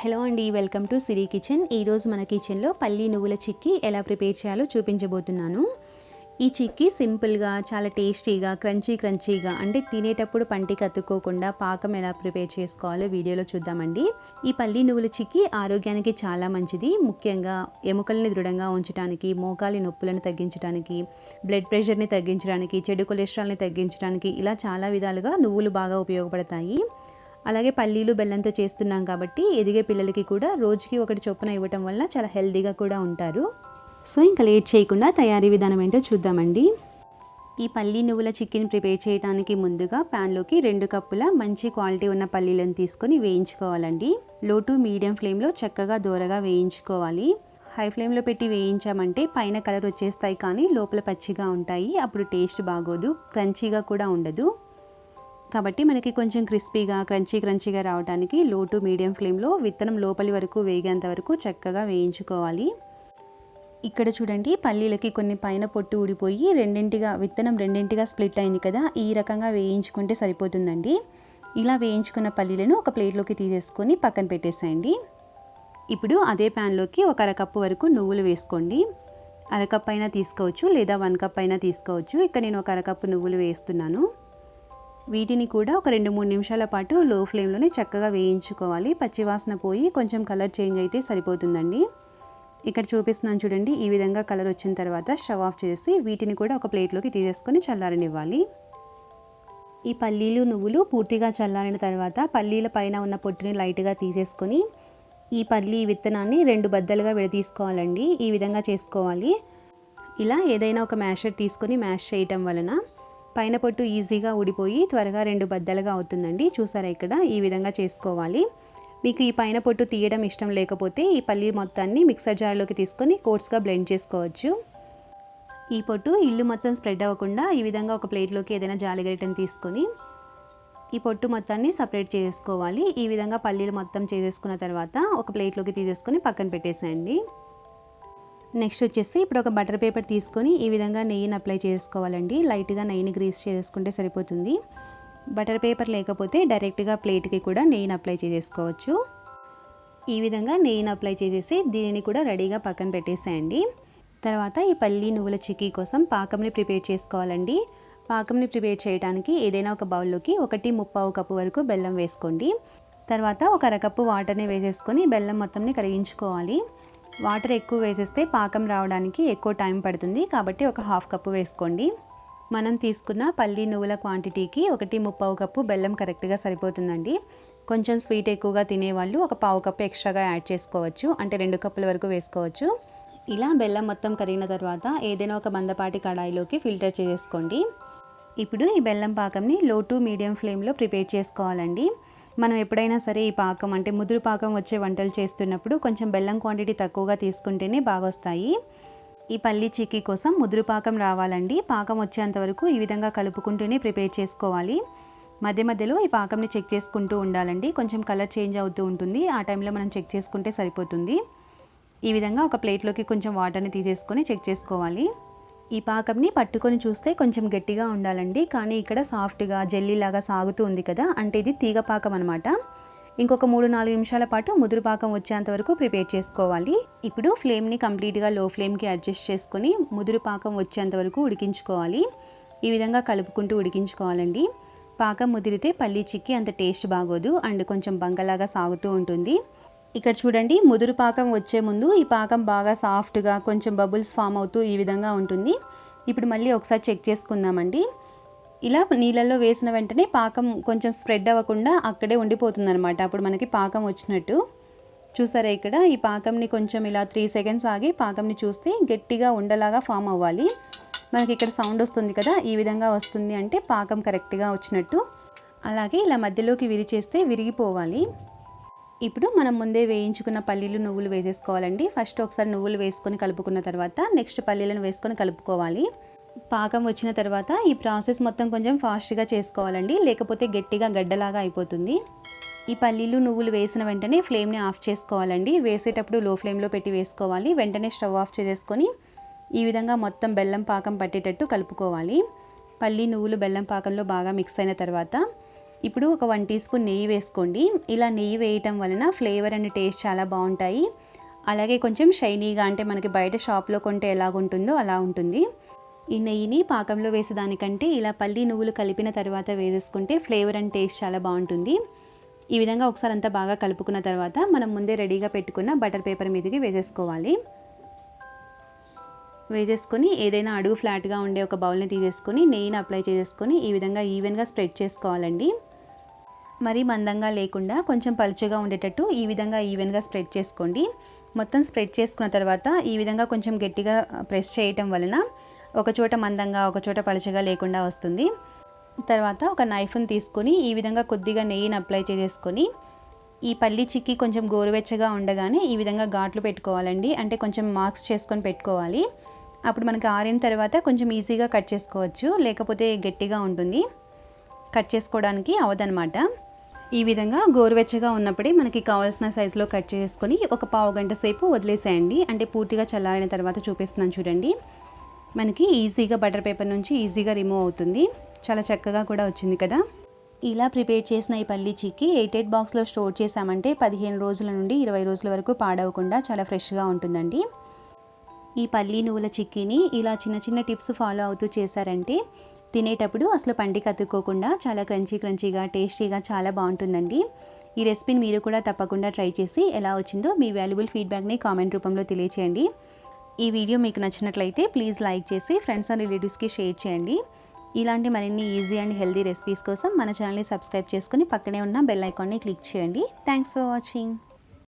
Hello అండి welcome to Siri kitchen. ఈరోజు మన కిచెన్లో పల్లి నువ్వుల చిక్కీ ఎలా ప్రిపేర్ చేయాలో చూపించబోతున్నాను. ఈ చిక్కీ సింపుల్గా చాలా టేస్టీగా క్రంచీ క్రంచీగా అంటే తినేటప్పుడు పంటికి అతుక్కోకుండా పాకం ఎలా ప్రిపేర్ చేసుకోవాలో వీడియోలో చూద్దామండి. ఈ పల్లి నువ్వుల చిక్కీ ఆరోగ్యానికి చాలా మంచిది. ముఖ్యంగా ఎముకల్ని దృఢంగా ఉంచడానికి మోకాలి నొప్పులను తగ్గించడానికి బ్లడ్ ప్రెషర్ని తగ్గించడానికి చెడు కొలెస్ట్రాల్ని తగ్గించడానికి ఇలా చాలా విధాలుగా నువ్వులు బాగా ఉపయోగపడతాయి. అలాగే పల్లీలు బెల్లంతో చేస్తున్నాం కాబట్టి ఎదిగే పిల్లలకి కూడా రోజుకి ఒకటి చొప్పున ఇవ్వటం వల్ల చాలా హెల్దీగా కూడా ఉంటారు. సో ఇంకా లేట్ చేయకుండా తయారీ విధానం ఏంటో చూద్దామండి. ఈ పల్లీ నువ్వుల చికెన్ ప్రిపేర్ చేయడానికి ముందుగా ప్యాన్లోకి రెండు కప్పుల మంచి క్వాలిటీ ఉన్న పల్లీలను తీసుకొని వేయించుకోవాలండి. లో టు మీడియం ఫ్లేమ్లో చక్కగా దూరగా వేయించుకోవాలి. హై ఫ్లేమ్లో పెట్టి వేయించామంటే పైన కలర్ వచ్చేస్తాయి కానీ లోపల పచ్చిగా ఉంటాయి. అప్పుడు టేస్ట్ బాగోదు క్రంచీగా కూడా ఉండదు. కాబట్టి మనకి కొంచెం క్రిస్పీగా క్రంచీ క్రంచీగా రావడానికి లో టు మీడియం ఫ్లేమ్లో విత్తనం లోపలి వరకు వేగేంత వరకు చక్కగా వేయించుకోవాలి. ఇక్కడ చూడండి పల్లీలకి కొన్ని పైన పొట్టు ఊడిపోయి రెండింటిగా విత్తనం రెండింటిగా స్ప్లిట్ అయింది కదా ఈ రకంగా వేయించుకుంటే సరిపోతుందండి. ఇలా వేయించుకున్న పల్లీలను ఒక ప్లేట్లోకి తీసేసుకొని పక్కన పెట్టేసేయండి. ఇప్పుడు అదే ప్యాన్లోకి ఒక అరకప్పు వరకు నువ్వులు వేసుకోండి. అరకప్ అయినా తీసుకోవచ్చు లేదా వన్ కప్ అయినా తీసుకోవచ్చు. ఇక్కడ నేను ఒక అరకప్పు నువ్వులు వేస్తున్నాను. వీటిని కూడా ఒక రెండు మూడు నిమిషాల పాటు లో ఫ్లేమ్లోనే చక్కగా వేయించుకోవాలి. పచ్చివాసన పోయి కొంచెం కలర్ చేంజ్ అయితే సరిపోతుందండి. ఇక్కడ చూపిస్తున్నాను చూడండి ఈ విధంగా కలర్ వచ్చిన తర్వాత స్టవ్ ఆఫ్ చేసి వీటిని కూడా ఒక ప్లేట్లోకి తీసేసుకొని చల్లారనివ్వాలి. ఈ పల్లీలు నువ్వులు పూర్తిగా చల్లారిన తర్వాత పల్లీల పైన ఉన్న పొట్టుని లైట్గా తీసేసుకొని ఈ పల్లీ విత్తనాన్ని రెండు బద్దలుగా విడదీసుకోవాలండి. ఈ విధంగా చేసుకోవాలి. ఇలా ఏదైనా ఒక మ్యాషర్ తీసుకొని మ్యాష్ చేయటం వలన పైన పొట్టు ఈజీగా ఊడిపోయి త్వరగా రెండు బద్దలుగా అవుతుందండి. చూసారా ఇక్కడ? ఈ విధంగా చేసుకోవాలి. మీకు ఈ పైన పొట్టు తీయడం ఇష్టం లేకపోతే ఈ పల్లి మొత్తాన్ని మిక్సర్ జార్లోకి తీసుకొని కోర్స్గా బ్లెండ్ చేసుకోవచ్చు. ఈ పొట్టు ఇల్లు మొత్తం స్ప్రెడ్ అవ్వకుండా ఈ విధంగా ఒక ప్లేట్లోకి ఏదైనా జాలిగరిటని తీసుకొని ఈ పొట్టు మొత్తాన్ని సపరేట్ చేసుకోవాలి. ఈ విధంగా పల్లీలు మొత్తం చేసేసుకున్న తర్వాత ఒక ప్లేట్లోకి తీసేసుకొని పక్కన పెట్టేసేయండి. నెక్స్ట్ వచ్చేసి ఇప్పుడు ఒక బటర్ పేపర్ తీసుకొని ఈ విధంగా నెయ్యిని అప్లై చేసుకోవాలండి. లైట్గా నెయ్యిని గ్రీస్ చేసుకుంటే సరిపోతుంది. బటర్ పేపర్ లేకపోతే డైరెక్ట్గా ప్లేట్కి కూడా నెయ్యిని అప్లై చేసేసుకోవచ్చు. ఈ విధంగా నెయ్యిని అప్లై చేసేసి దీనిని కూడా రెడీగా పక్కన పెట్టేసేయండి. తర్వాత ఈ పల్లి నువ్వుల చిక్కీ కోసం పాకంని ప్రిపేర్ చేసుకోవాలండి. పాకంని ప్రిపేర్ చేయడానికి ఏదైనా ఒక బౌల్లోకి ఒకటి ముప్పావు కప్పు వరకు బెల్లం వేసుకోండి. తర్వాత ఒక అరకప్పు వాటర్ని వేసేసుకొని బెల్లం మొత్తంని కరిగించుకోవాలి. వాటర్ ఎక్కువ వేసేస్తే పాకం రావడానికి ఎక్కువ టైం పడుతుంది. కాబట్టి ఒక హాఫ్ కప్పు వేసుకోండి. మనం తీసుకున్న పల్లి నువ్వుల క్వాంటిటీకి ఒకటి ముప్పావు కప్పు బెల్లం కరెక్ట్గా సరిపోతుందండి. కొంచెం స్వీట్ ఎక్కువగా తినేవాళ్ళు ఒక పావు కప్పు ఎక్స్ట్రాగా యాడ్ చేసుకోవచ్చు. అంటే రెండు కప్పుల వరకు వేసుకోవచ్చు. ఇలా బెల్లం మొత్తం కరిగిన తర్వాత ఏదైనా ఒక మందపాటి కడాయిలోకి ఫిల్టర్ చేసేసుకోండి. ఇప్పుడు ఈ బెల్లం పాకంని లో టు మీడియం ఫ్లేమ్లో ప్రిపేర్ చేసుకోవాలండి. మనం ఎప్పుడైనా సరే ఈ పాకం అంటే ముదురు పాకం వచ్చే వంటలు చేస్తున్నప్పుడు కొంచెం బెల్లం క్వాంటిటీ తక్కువగా తీసుకుంటేనే బాగా వస్తాయి ఈ పల్లి చిక్కీ కోసం ముదురు పాకం రావాలండి. పాకం వచ్చేంత వరకు ఈ విధంగా కలుపుకుంటూనే ప్రిపేర్ చేసుకోవాలి. మధ్య మధ్యలో ఈ పాకంని చెక్ చేసుకుంటూ ఉండాలండి. కొంచెం కలర్ చేంజ్ అవుతూ ఉంటుంది. ఆ టైంలో మనం చెక్ చేసుకుంటే సరిపోతుంది. ఈ విధంగా ఒక ప్లేట్లోకి కొంచెం వాటర్ని తీసేసుకొని చెక్ చేసుకోవాలి. ఈ పాకంని పట్టుకొని చూస్తే కొంచెం గట్టిగా ఉండాలండి. కానీ ఇక్కడ సాఫ్ట్గా జెల్లీలాగా సాగుతూ ఉంది కదా. అంటే ఇది తీగ పాకం అనమాట ఇంకొక మూడు నాలుగు నిమిషాల పాటు ముదురు పాకం వచ్చేంత వరకు ప్రిపేర్ చేసుకోవాలి. ఇప్పుడు ఫ్లేమ్ని కంప్లీట్గా లో ఫ్లేమ్కి అడ్జస్ట్ చేసుకొని ముదురు పాకం వచ్చేంత వరకు ఉడికించుకోవాలి. ఈ విధంగా కలుపుకుంటూ ఉడికించుకోవాలండి. పాకం ముదిరితే పల్లీ చిక్కి అంత టేస్ట్ బాగోదు. అండ్ కొంచెం బంకలాగా సాగుతూ ఉంటుంది. ఇక్కడ చూడండి ముదురు పాకం వచ్చే ముందు ఈ పాకం బాగా సాఫ్ట్గా కొంచెం బబుల్స్ ఫామ్ అవుతూ ఈ విధంగా ఉంటుంది. ఇప్పుడు మళ్ళీ ఒకసారి చెక్ చేసుకుందామండి. ఇలా నీళ్ళల్లో వేసిన వెంటనే పాకం కొంచెం స్ప్రెడ్ అవ్వకుండా అక్కడే ఉండిపోతుంది అనమాట అప్పుడు మనకి పాకం వచ్చినట్టు. చూసారా ఇక్కడ? ఈ పాకంని కొంచెం ఇలా త్రీ సెకండ్స్ ఆగి పాకంని చూస్తే గట్టిగా ఉండలాగా ఫామ్ అవ్వాలి. మనకి ఇక్కడ సౌండ్ వస్తుంది కదా ఈ విధంగా వస్తుంది అంటే పాకం కరెక్ట్గా వచ్చినట్టు. అలాగే ఇలా మధ్యలోకి విరిచేస్తే విరిగిపోవాలి. ఇప్పుడు మనం ముందే వేయించుకున్న పల్లీలు నువ్వులు వేసేసుకోవాలండి. ఫస్ట్ ఒకసారి నువ్వులు వేసుకొని కలుపుకున్న తర్వాత నెక్స్ట్ పల్లీలను వేసుకొని కలుపుకోవాలి. పాకం వచ్చిన తర్వాత ఈ ప్రాసెస్ మొత్తం కొంచెం ఫాస్ట్గా చేసుకోవాలండి. లేకపోతే గట్టిగా గడ్డలాగా అయిపోతుంది. ఈ పల్లీలు నువ్వులు వేసిన వెంటనే ఫ్లేమ్ని ఆఫ్ చేసుకోవాలండి. వేసేటప్పుడు లో ఫ్లేమ్లో పెట్టి వేసుకోవాలి. వెంటనే స్టవ్ ఆఫ్ చేసేసుకొని ఈ విధంగా మొత్తం బెల్లం పాకం పట్టేటట్టు కలుపుకోవాలి. పల్లి నువ్వులు బెల్లం పాకంలో బాగా మిక్స్ అయిన తర్వాత ఇప్పుడు ఒక వన్ టీ స్పూన్ నెయ్యి వేసుకోండి. ఇలా నెయ్యి వేయటం వలన ఫ్లేవర్ అండ్ టేస్ట్ చాలా బాగుంటాయి. అలాగే కొంచెం షైనీగా అంటే మనకి బయట షాప్లో కొంటే ఎలాగుంటుందో అలా ఉంటుంది. ఈ నెయ్యిని పాకంలో వేసేదానికంటే ఇలా పల్లి నువ్వులు కలిపిన తర్వాత వేసేసుకుంటే ఫ్లేవర్ అండ్ టేస్ట్ చాలా బాగుంటుంది. ఈ విధంగా ఒకసారి అంతా బాగా కలుపుకున్న తర్వాత మనం ముందే రెడీగా పెట్టుకున్న బటర్ పేపర్ మీదకి వేసేసుకోవాలి. వేసేసుకొని ఏదైనా అడుగు ఫ్లాట్గా ఉండే ఒక బౌల్ని తీసేసుకొని నెయ్యిని అప్లై చేసేసుకొని ఈ విధంగా ఈవెన్గా స్ప్రెడ్ చేసుకోవాలండి. మరీ మందంగా లేకుండా కొంచెం పలుచగా ఉండేటట్టు ఈ విధంగా ఈవెన్గా స్ప్రెడ్ చేసుకోండి. మొత్తం స్ప్రెడ్ చేసుకున్న తర్వాత ఈ విధంగా కొంచెం గట్టిగా ప్రెస్ చేయటం వలన ఒక చోట మందంగా ఒక చోట పలుచగా లేకుండా వస్తుంది. తర్వాత ఒక నైఫ్ని తీసుకొని ఈ విధంగా కొద్దిగా నెయ్యిని అప్లై చేసేసుకొని ఈ పల్లి చిక్కి కొంచెం గోరువెచ్చగా ఉండగానే ఈ విధంగా ఘాట్లు పెట్టుకోవాలండి. అంటే కొంచెం మార్క్స్ చేసుకొని పెట్టుకోవాలి. అప్పుడు మనకి ఆరిన తర్వాత కొంచెం ఈజీగా కట్ చేసుకోవచ్చు. లేకపోతే గట్టిగా ఉంటుంది. కట్ చేసుకోవడానికి అవదనమాట ఈ విధంగా గోరువెచ్చగా ఉన్నప్పుడే మనకి కావాల్సిన సైజులో కట్ చేసుకొని ఒక పావు గంట సేపు వదిలేసేయండి. అంటే పూర్తిగా చల్లారిన తర్వాత చూపిస్తున్నాను చూడండి. మనకి ఈజీగా బటర్ పేపర్ నుంచి ఈజీగా రిమూవ్ అవుతుంది. చాలా చక్కగా కూడా వచ్చింది కదా. ఇలా ప్రిపేర్ చేసిన ఈ పల్లీ చిక్కి ఎయిట్ ఎయిట్ బాక్స్లో స్టోర్ చేసామంటే పదిహేను రోజుల నుండి ఇరవై రోజుల వరకు పాడవకుండా చాలా ఫ్రెష్గా ఉంటుందండి. ఈ పల్లీ నువ్వుల చిక్కీని ఇలా చిన్న చిన్న టిప్స్ ఫాలో అవుతూ చేశారంటే తినేటప్పుడు అసలు పంటి కత్తుక్కోకుండా చాలా క్రంచీ క్రంచీగా టేస్టీగా చాలా బాగుంటుందండి. ఈ రెసిపీని మీరు కూడా తప్పకుండా ట్రై చేసి ఎలా వచ్చిందో మీ వాల్యుబుల్ ఫీడ్బ్యాక్ని కామెంట్ రూపంలో తెలియచేయండి. ఈ వీడియో మీకు నచ్చినట్లయితే ప్లీజ్ లైక్ చేసి ఫ్రెండ్స్ అండ్ రిలేటివ్స్కి షేర్ చేయండి. ఇలాంటి మరిన్ని ఈజీ అండ్ హెల్దీ రెసిపీస్ కోసం మన ఛానల్ని సబ్స్క్రైబ్ చేసుకుని పక్కనే ఉన్న బెల్ ఐకాన్ని క్లిక్ చేయండి. Thanks for watching.